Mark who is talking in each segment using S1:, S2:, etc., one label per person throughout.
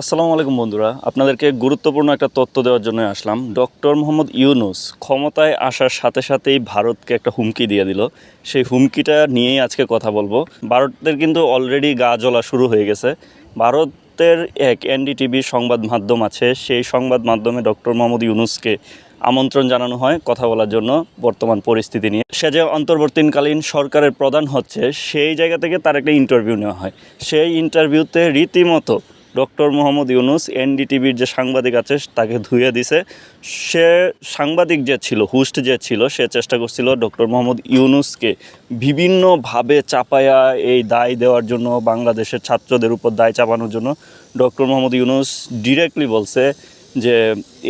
S1: আসসালামু আলাইকুম বন্ধুরা, আপনাদেরকে গুরুত্বপূর্ণ একটা তথ্য দেওয়ার জন্য আসলাম। ডক্টর মোহাম্মদ ইউনুস ক্ষমতায় আসার সাথে সাথেই ভারতকে একটা হুমকি দিয়ে দিল। সেই হুমকিটা নিয়েই আজকে কথা বলব। ভারতের কিন্তু অলরেডি গা জ্বলা শুরু হয়ে গেছে। ভারতের এক এনডিটিভি সংবাদ মাধ্যম আছে, সেই সংবাদ মাধ্যমে ডক্টর মোহাম্মদ ইউনুসকে আমন্ত্রণ জানানো হয় কথা বলার জন্য বর্তমান পরিস্থিতি নিয়ে। সে যে অন্তর্বর্তীকালীন সরকারের প্রধান হচ্ছে, সেই জায়গা থেকে তার একটা ইন্টারভিউ নেওয়া হয়। সেই ইন্টারভিউতে রীতিমতো ডক্টর মোহাম্মদ ইউনুস এনডিটিভির যে সাংবাদিক আছে, তাকে ধুয়ে দিছে। সে সাংবাদিক যে ছিল, হুস্ট যে ছিল, সে চেষ্টা করছিল ডক্টর মোহাম্মদ ইউনুসকে বিভিন্নভাবে চাপায়া, এই দায় দেওয়ার জন্য, বাংলাদেশের ছাত্রদের উপর দায় চাপানোর জন্য ডক্টর মোহাম্মদ ইউনুস ডিরেক্টলি বলছে যে,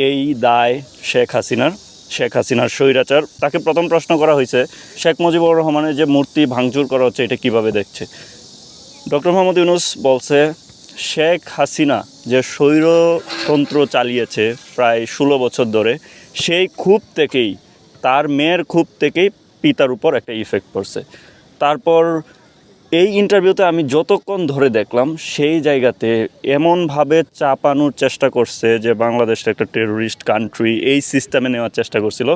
S1: এই দায় শেখ হাসিনার শেখ হাসিনার স্বৈরাচার। তাকে প্রথম প্রশ্ন করা হয়েছে, শেখ মুজিবুর রহমানের যে মূর্তি ভাঙচুর করা হচ্ছে, এটা কীভাবে দেখছে? ডক্টর মোহাম্মদ ইউনুস বলছে শেখ হাসিনা যে স্বৈরতন্ত্র চালিয়েছে প্রায় ষোলো বছর ধরে, সেই ক্ষোভ থেকেই, তার মেয়ের ক্ষোভ থেকেই পিতার উপর একটা ইফেক্ট পড়ছে। তারপর এই ইন্টারভিউতে আমি যতক্ষণ ধরে দেখলাম, সেই জায়গাতে এমনভাবে চাপানোর চেষ্টা করছে যে বাংলাদেশটা একটা টেরোরিস্ট কান্ট্রি এই সিস্টেমে নেওয়ার চেষ্টা করছিল।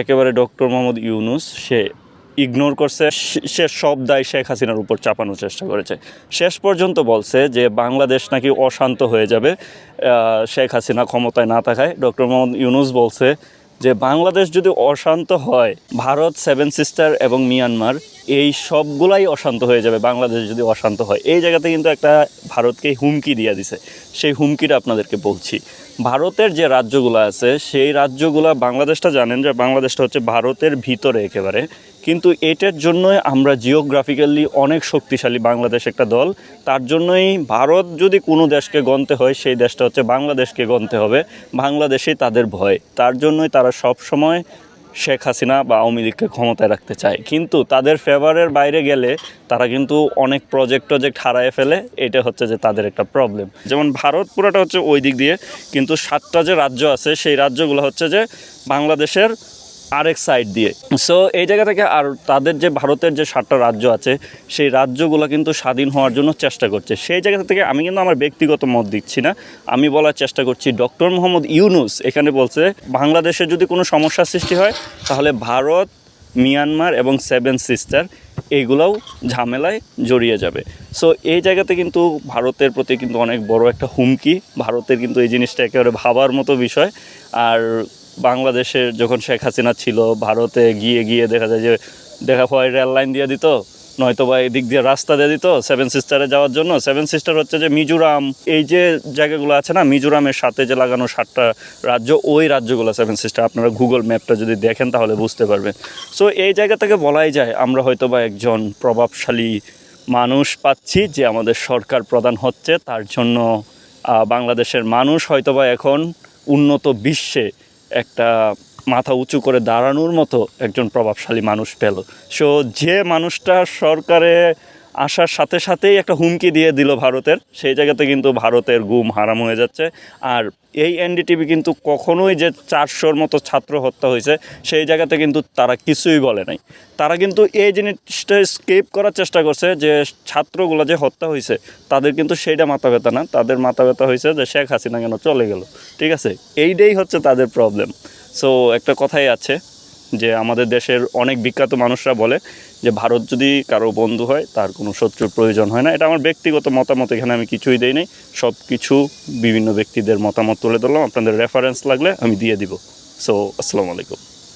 S1: একেবারে ডক্টর মোহাম্মদ ইউনুস, সে ইগনোর করছে সে- সব দায় শেখ হাসিনার উপর চাপানোর চেষ্টা করেছে। শেষ পর্যন্ত বলছে যে বাংলাদেশ নাকি অশান্ত হয়ে যাবে শেখ হাসিনা ক্ষমতায় না থাকায়। ডক্টর মোহাম্মদ ইউনুস বলছে যে, বাংলাদেশ যদি অশান্ত হয়, ভারত, সেভেন সিস্টার এবং মিয়ানমার এই সবগুলাই অশান্ত হয়ে যাবে, বাংলাদেশ যদি অশান্ত হয়। এই জায়গাতে কিন্তু একটা ভারতকে হুমকি দিয়ে দিছে। সেই হুমকিটা আপনাদেরকে বলছি। ভারতের যে রাজ্যগুলো আছে, সেই রাজ্যগুলো, বাংলাদেশটা জানেন যে বাংলাদেশটা হচ্ছে ভারতের ভিতরে একেবারে। কিন্তু এটার জন্যই আমরা জিওগ্রাফিক্যালি অনেক শক্তিশালী বাংলাদেশ একটা দল। তার জন্যই ভারত যদি কোনো দেশকে গণতে হয়, সেই দেশটা হচ্ছে বাংলাদেশকে গণতে হবে। বাংলাদেশেই তাদের ভয়। তার জন্যই তারা সব সময় শেখ হাসিনা বা আওয়ামী লীগকে ক্ষমতায় রাখতে চায়। কিন্তু তাদের ফেভারের বাইরে গেলে তারা কিন্তু অনেক প্রজেক্ট টজেক্ট হারায় ফেলে, এটা হচ্ছে যে তাদের একটা প্রবলেম যেমন ভারত পুরাটা হচ্ছে ওই দিক দিয়ে, কিন্তু সাতটা যে রাজ্য আছে, সেই রাজ্যগুলো হচ্ছে যে বাংলাদেশের আরেক সাইড দিয়ে। সো এই জায়গা থেকে আর তাদের যে ভারতের যে সাতটা রাজ্য আছে, সেই রাজ্যগুলো কিন্তু স্বাধীন হওয়ার জন্য চেষ্টা করছে। সেই জায়গা থেকে আমি কিন্তু আমার ব্যক্তিগত মত দিচ্ছি না। আমি বলার চেষ্টা করছি, ডক্টর মোহাম্মদ ইউনুস এখানে বলছে, বাংলাদেশে যদি কোনো সমস্যার সৃষ্টি হয়, তাহলে ভারত, মিয়ানমার এবং সেভেন সিস্টার এইগুলোও ঝামেলায় জড়িয়ে যাবে। সো এই জায়গাতে কিন্তু ভারতের প্রতি কিন্তু অনেক বড় একটা হুমকি। ভারতের কিন্তু এই জিনিসটা একেবারে ভাবার মতো বিষয়। আর বাংলাদেশের যখন শেখ হাসিনা ছিল, ভারতে গিয়ে গিয়ে দেখা যায় যে, দেখা হয় রেল লাইন দিয়ে দিত, নয়তো বা এদিক দিয়ে রাস্তা দিয়ে দিত সেভেন সিস্টারে যাওয়ার জন্য। সেভেন সিস্টার হচ্ছে যে মিজোরাম, এই যে জায়গাগুলো আছে না, মিজোরামের সাথে যে লাগানো সাতটা রাজ্য, ওই রাজ্যগুলো সেভেন সিস্টার আপনারা গুগল ম্যাপটা যদি দেখেন তাহলে বুঝতে পারবেন। সো এই জায়গা থেকে বলাই যায়, আমরা হয়তো বা একজন প্রভাবশালী মানুষ পাচ্ছি যে আমাদের সরকার প্রধান হচ্ছে, তার জন্য বাংলাদেশের মানুষ হয়তোবা এখন উন্নত বিশ্বে একটা মাথা উঁচু করে দাঁড়ানোর মতো একজন প্রভাবশালী মানুষ পেল। সো যে মানুষটা সরকারে আসার সাথে সাথেই একটা হুমকি দিয়ে দিল ভারতের। সেই জায়গাতে কিন্তু ভারতের গুম হারাম হয়ে যাচ্ছে। আর এই এনডিটিভি কিন্তু কখনোই যে চারশোর মতো ছাত্র হত্যা হয়েছে, সেই জায়গাতে কিন্তু তারা কিছুই বলে নাই। তারা কিন্তু এই জিনিসটা স্কেপ করার চেষ্টা করছে যে ছাত্রগুলো যে হত্যা হয়েছে, তাদের কিন্তু সেইটা মাথা ব্যথা না। তাদের মাথা ব্যথা হয়েছে যে শেখ হাসিনা কেন চলে গেল? ঠিক আছে? এইটাই হচ্ছে তাদের প্রবলেম সো একটা কথাই আছে যে আমাদের দেশের অনেক বিখ্যাত মানুষরা বলে যে ভারত যদি কারও বন্ধু হয়, তার কোনো শত্রুর প্রয়োজন হয় না। এটা আমার ব্যক্তিগত মতামত, এখানে আমি কিছুই দেই নাই। সব কিছু বিভিন্ন ব্যক্তিদের মতামত তুলে ধরলাম। আপনাদের রেফারেন্স লাগলে আমি দিয়ে দিব। সো আসসালামু আলাইকুম।